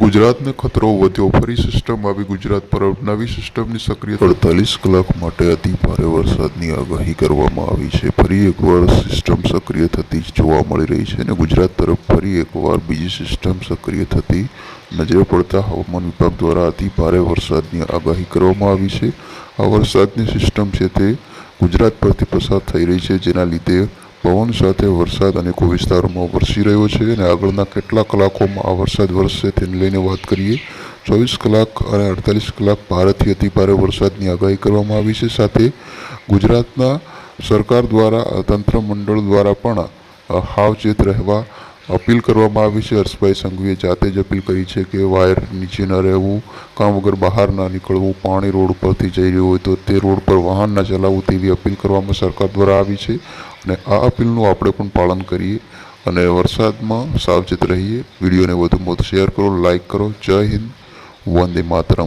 ગુજરાતને ખતરો વધ્યો ફરી સિસ્ટમ આવી ગુજરાત પર નવી સિસ્ટમની સક્રિય અડતાલીસ કલાક માટે અતિ ભારે વરસાદની આગાહી કરવામાં આવી છે. ફરી એકવાર સિસ્ટમ સક્રિય થતી જોવા મળી રહી છે અને ગુજરાત તરફ ફરી એકવાર બીજી સિસ્ટમ સક્રિય થતી નજરે પડતા હવામાન વિભાગ દ્વારા અતિ ભારે વરસાદની આગાહી કરવામાં આવી છે. આ વરસાદની સિસ્ટમ છે તે ગુજરાત પરથી પસાર થઈ રહી છે, જેના લીધે પવન સાથે વરસાદ અનેકો વિસ્તારોમાં વરસી રહ્યો છે અને આગળના કેટલા કલાકોમાં આ વરસાદ વરસશે તેને લઈને વાત કરીએ. ચોવીસ કલાક અને અડતાલીસ કલાક ભારેથી અતિભારે વરસાદની આગાહી કરવામાં આવી છે. સાથે ગુજરાતના સરકાર દ્વારા તંત્ર મંડળ દ્વારા પણ હાવચેત રહેવા અપીલ કરવામાં આવી છે. હર્ષભાઈ સંઘવીએ જાતે જ અપીલ કરી છે કે વાયર નીચે ન રહેવું, કામ વગર બહાર ના નીકળવું, પાણી રોડ પરથી જઈ રહ્યું હોય તો તે રોડ પર વાહન ના ચલાવવું તેવી અપીલ કરવામાં સરકાર દ્વારા આવી છે અને આ અપીલનું આપણે પણ પાલન કરીએ અને વરસાદમાં સાવચેત રહીએ. વિડીયોને વધુમાં વધુ શેર કરો લાઇક કરો. જય હિન્દ. વંદે માતરમ.